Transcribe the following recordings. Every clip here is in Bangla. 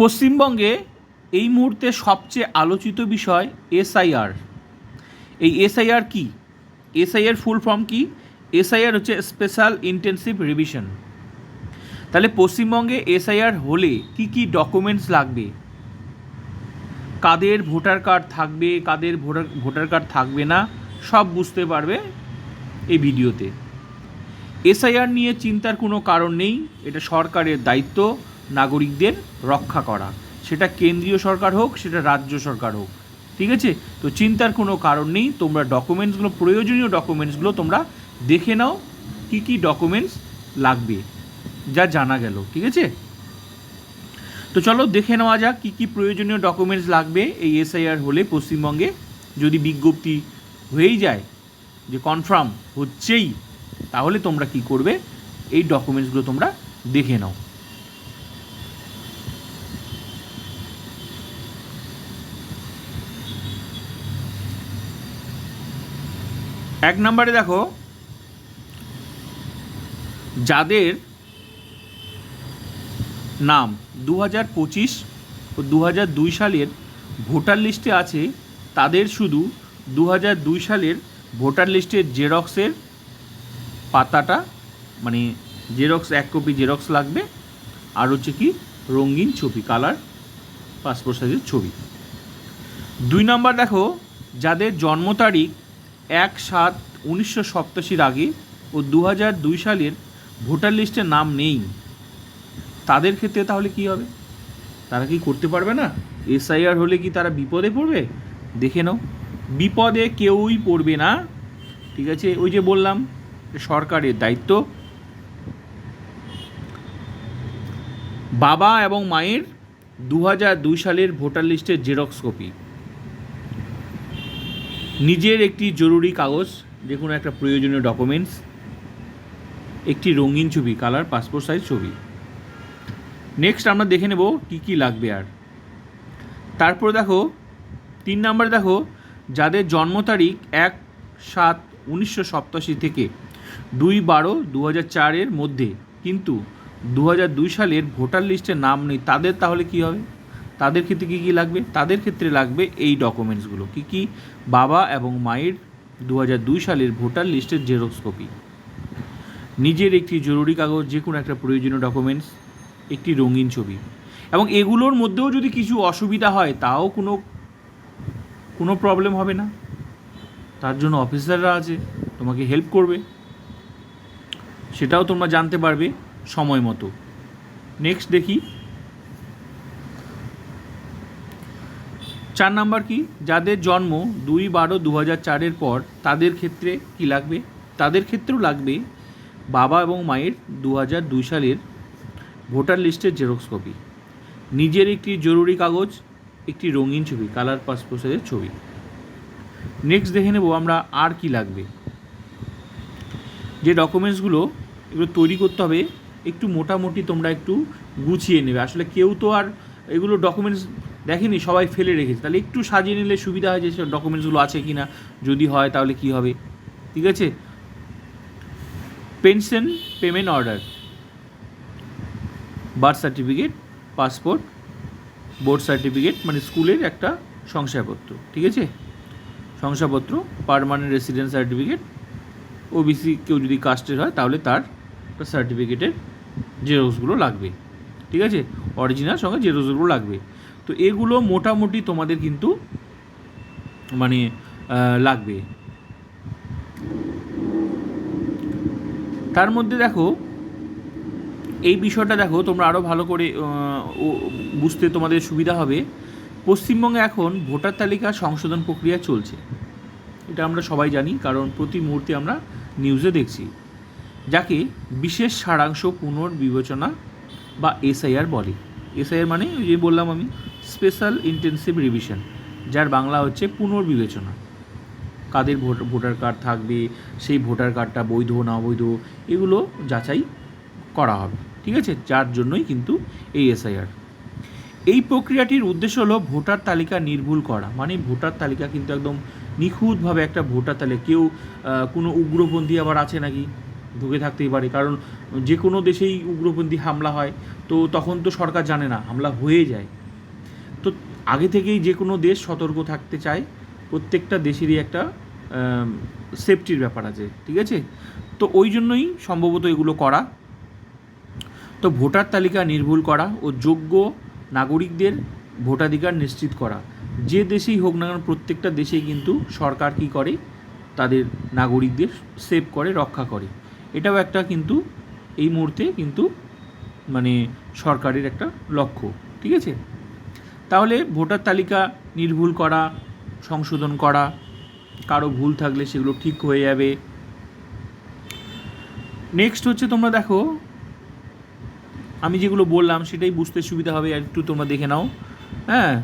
পশ্চিমবঙ্গে এই মুহূর্তে সবচেয়ে আলোচিত বিষয় এসআইআর। এই এসআইআর কি? এসআইআর ফুল ফর্ম কি? এসআইআর হচ্ছে স্পেশাল ইন্টেন্সিভ রিভিশন। তাহলে পশ্চিমবঙ্গে এসআইআর হলে কি কি ডকুমেন্টস লাগবে? কাদের ভোটার কার্ড থাকবে, কাদের ভোটার ভোটার কার্ড থাকবে না, সব বুঝতে পারবে এই ভিডিওতে। এসআইআর নিয়ে চিন্তার কোনো কারণ নেই, এটা সরকারের দায়িত্ব। নাগরিকদের রক্ষা করা। সেটা কেন্দ্রীয় সরকার হোক, সেটা রাজ্য সরকার হোক। ঠিক আছে? তো চিন্তার কোনো কারণ নেই। তোমরা ডকুমেন্টসগুলো, প্রয়োজনীয় ডকুমেন্টসগুলো তোমরা দেখে নাও, কী কী ডকুমেন্টস লাগবে। যা জানা গেল, ঠিক আছে? তো চলো দেখে নেওয়া যাক কী কী প্রয়োজনীয় ডকুমেন্টস লাগবে এই এসআইআর হলে পশ্চিমবঙ্গে। যদি বিজ্ঞপ্তি হয়েই যায় যে কনফার্ম হচ্ছেই, তাহলে তোমরা কি করবে? এই ডকুমেন্টসগুলো তোমরা দেখে নাও। এক নম্বরে দেখো, যাদের নাম দু হাজার পঁচিশ ও দু হাজার দুই সালের ভোটার লিস্টে আছে, তাদের শুধু দু হাজার দুই সালের ভোটার লিস্টের জেরক্সের পাতাটা মানে জেরক্স, এক কপি জেরক্স লাগবে। আর হচ্ছে কি, রঙিন ছবি, কালার, পাসপোর্ট সাইজের ছবি। দুই নম্বর দেখো, যাদের জন্ম তারিখ এক সাত উনিশশো সপ্তাশির আগে ও দু হাজার দুই সালের ভোটার লিস্টে নাম নেই। তাদের ক্ষেত্রে তাহলে কি হবে? তারা কি করতে পারবে না? এসআইআর হলে কি তারা বিপদে পড়বে? দেখে নাও। বিপদে কেউই পড়বে না। ঠিক আছে? ওই যে বললাম, সরকারের দায়িত্ব। বাবা এবং মায়ের দু হাজার দুই সালের ভোটার লিস্টের জেরক্স কপি। নিজের একটি জরুরি কাগজ যে কোনো একটা প্রয়োজনীয় ডকুমেন্টস একটি রঙিন ছবি কালার পাসপোর্ট সাইজ ছবি। নেক্সট আমরা দেখে নেব কী কী লাগবে আর। তারপর দেখো, তিন নাম্বার দেখো, যাদের জন্ম তারিখ এক সাত উনিশশো সপ্তাশি থেকে দুই বারো দু হাজার চারের মধ্যে। কিন্তু দু হাজার দুই সালের ভোটার লিস্টে নাম নেই, তাদের তাহলে কি হবে? তাদের ক্ষেত্রে কী কী লাগবে? তাদের ক্ষেত্রে লাগবে এই ডকুমেন্টসগুলো কী কী? বাবা এবং মায়ের দু দুই সালের ভোটার লিস্টের জেরক্স কপি নিজের একটি জরুরি কাগজ যে কোনো একটা প্রয়োজনীয় ডকুমেন্টস একটি রঙিন ছবি। এবং এগুলোর মধ্যেও যদি কিছু অসুবিধা হয়, তাও কোনো কোনো প্রবলেম হবে না। তার জন্য অফিসাররা আছে, তোমাকে হেল্প করবে। সেটাও তোমরা জানতে পারবে সময় মতো। নেক্সট দেখি চার নাম্বার কি? যাদের জন্ম দুই বারো দু হাজার চারের পর তাদের ক্ষেত্রে কি লাগবে? তাদের ক্ষেত্রেও লাগবে বাবা এবং মায়ের দু হাজার দুই সালের ভোটার লিস্টের জেরক্স কপি। নিজের একটি জরুরি কাগজ, একটি রঙিন ছবি, কালার পাসপোর্ট সাইজের ছবি। নেক্সট দেখে নেব আমরা আর কি লাগবে। যে ডকুমেন্টসগুলো এগুলো তৈরি করতে হবে, একটু মোটামুটি তোমরা একটু গুছিয়ে নেবে। আসলে কেউ তো আর এগুলো ডকুমেন্টস দেখেনি, সবাই ফেলে রেখেছে। তাহলে একটু সাজিয়ে নিলে সুবিধা হয় যে সব ডকুমেন্টসগুলো আছে কি না যদি হয় তাহলে কি হবে? ঠিক আছে? Pension payment order birth certificate passport board certificate মানে স্কুলের একটা শংসাপত্র, ঠিক আছে? শংসাপত্র পারমানেন্ট রেসিডেন্স সার্টিফিকেট ওবিসি কেউ যদি কাস্টের হয় তাহলে তার সার্টিফিকেটের জেরক্সগুলো লাগবে, ঠিক আছে? অরিজিনাল সঙ্গে জেরক্সগুলো লাগবে। তো এগুলো মোটামুটি তোমাদের কিন্তু মানে লাগবে। তার মধ্যে দেখো, এই বিষয়টা দেখো, তোমরা আরও ভালো করে বুঝতে তোমাদের সুবিধা হবে। পশ্চিমবঙ্গে এখন ভোটার তালিকা সংশোধন প্রক্রিয়া চলছে। এটা আমরা সবাই জানি, কারণ প্রতি মুহূর্তে আমরা নিউজে দেখছি। যাকে বিশেষ সারাংশ পুনর্বিবেচনা বা এসআইআর বলে। এসআইআর মানে ওই যে বললাম আমি স্পেশাল ইন্টেন্সিভ রিভিশন, যার বাংলা হচ্ছে পুনর্বিবেচনা। কাদের ভোট, ভোটার কার্ড থাকবে, সেই ভোটার কার্ডটা বৈধ না অবৈধ এগুলো যাচাই করা হবে, ঠিক আছে? যার জন্যই কিন্তু এই এসআইআর। এই প্রক্রিয়াটির উদ্দেশ্য হলো ভোটার তালিকা নির্ভুল করা মানে ভোটার তালিকা কিন্তু একদম নিখুঁতভাবে একটা ভোটার তালিকা, কেউ কোনো উগ্রপন্থী আবার আছে নাকি? ঢুকে থাকতেই পারে, কারণ যে কোনো দেশেই উগ্রপন্থী হামলা হয়, তো তখন তো সরকার জানে না, হামলা হয়ে যায়। আগে থেকেই যে কোনো দেশ সতর্ক থাকতে চায়। প্রত্যেকটা দেশেরই একটা সেফটির ব্যাপার আছে, ঠিক আছে? তো ওই জন্যই সম্ভবত এগুলো করা। তো ভোটার তালিকা নির্ভুল করা ও যোগ্য নাগরিকদের ভোটাধিকার নিশ্চিত করা। যে দেশেই হোক না কেন, প্রত্যেকটা দেশেই কিন্তু সরকার কী করে? তাদের নাগরিকদের সেভ করে, রক্ষা করে। এটাও একটা কিন্তু এই মুহূর্তে কিন্তু মানে সরকারের একটা লক্ষ্য, ঠিক আছে? তাহলে ভোটার তালিকা নির্ভুল করা, সংশোধন করা, কারও ভুল থাকলে সেগুলো ঠিক হয়ে যাবে। নেক্সট হচ্ছে তোমরা দেখো, আমি যেগুলো বললাম সেটাই বুঝতে সুবিধা হবে, আর একটু তোমরা দেখে নাও। হ্যাঁ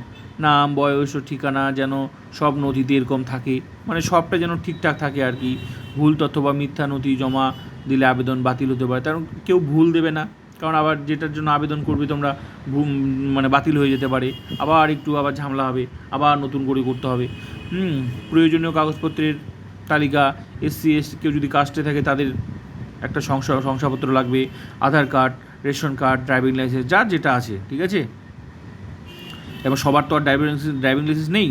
নাম, বয়স ও ঠিকানা যেন সব নথিতে এরকম থাকে মানে সবটা যেন ঠিকঠাক থাকে আর কি। ভুল তথ্য বা মিথ্যা নথি জমা দিলে আবেদন বাতিল হতে পারে, কারণ কেউ ভুল দেবে না। কারণ আবার যেটার জন্য আবেদন করবে তোমরা মানে বাতিল হয়ে যেতে পারে। আবার একটু আবার ঝামেলা হবে, আবার নতুন করে করতে হবে। হুম, প্রয়োজনীয় কাগজপত্রের তালিকা, এসসি এস কেউ যদি কাস্টে থাকে তাদের একটা শংসা, শংসাপত্র লাগবে, Aadhaar card, ration card, driving licence, যার যেটা আছে, ঠিক আছে? এবং সবার তো আর ড্রাইভিং লাইসেন্স ড্রাইভিং লাইসেন্স নেই।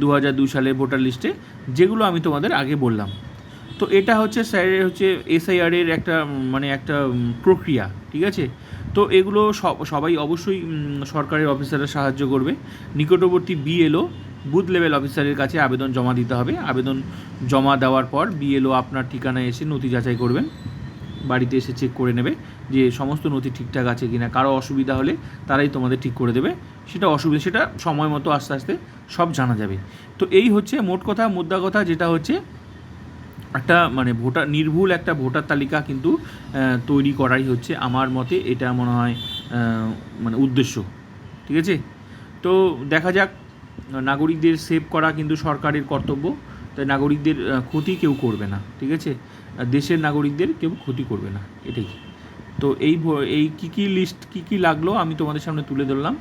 দু হাজার দুই সালের ভোটার লিস্টে যেগুলো আমি তোমাদের আগে বললাম। তো এটা হচ্ছে স্যারের হচ্ছে এসআইআরের একটা মানে একটা প্রক্রিয়া, ঠিক আছে? তো এগুলো সব, সবাই অবশ্যই সরকারের অফিসাররা সাহায্য করবে। নিকটবর্তী বিএলও, বুথ লেভেল অফিসারের কাছে আবেদন জমা দিতে হবে। আবেদন জমা দেওয়ার পর বিএলও আপনার ঠিকানায় এসে নথি যাচাই করবেন। বাড়িতে এসে চেক করে নেবে যে সমস্ত নথি ঠিকঠাক আছে কি না কারও অসুবিধা হলে তারাই তোমাদের ঠিক করে দেবে। সেটা অসুবিধা, সেটা সময় মতো আস্তে আস্তে সব জানা যাবে। তো এই হচ্ছে মোট কথা মুদ্রা কথা, যেটা হচ্ছে একটা মানে ভোটার, নির্ভুল একটা ভোটার তালিকা কিন্তু তৈরি করাই হচ্ছে আমার মতে এটা মনে হয় মানে উদ্দেশ্য। ঠিক আছে? তো দেখা যাক, নাগরিকদের সেভ করা কিন্তু সরকারের কর্তব্য, তাই নাগরিকদের ক্ষতি কেউ করবে না। ঠিক আছে? দেশের নাগরিকদের কেউ ক্ষতি করবে না, এটাই। তো এই এই কী কী লিস্ট কী কী লাগল আমি তোমাদের সামনে তুলে ধরলাম।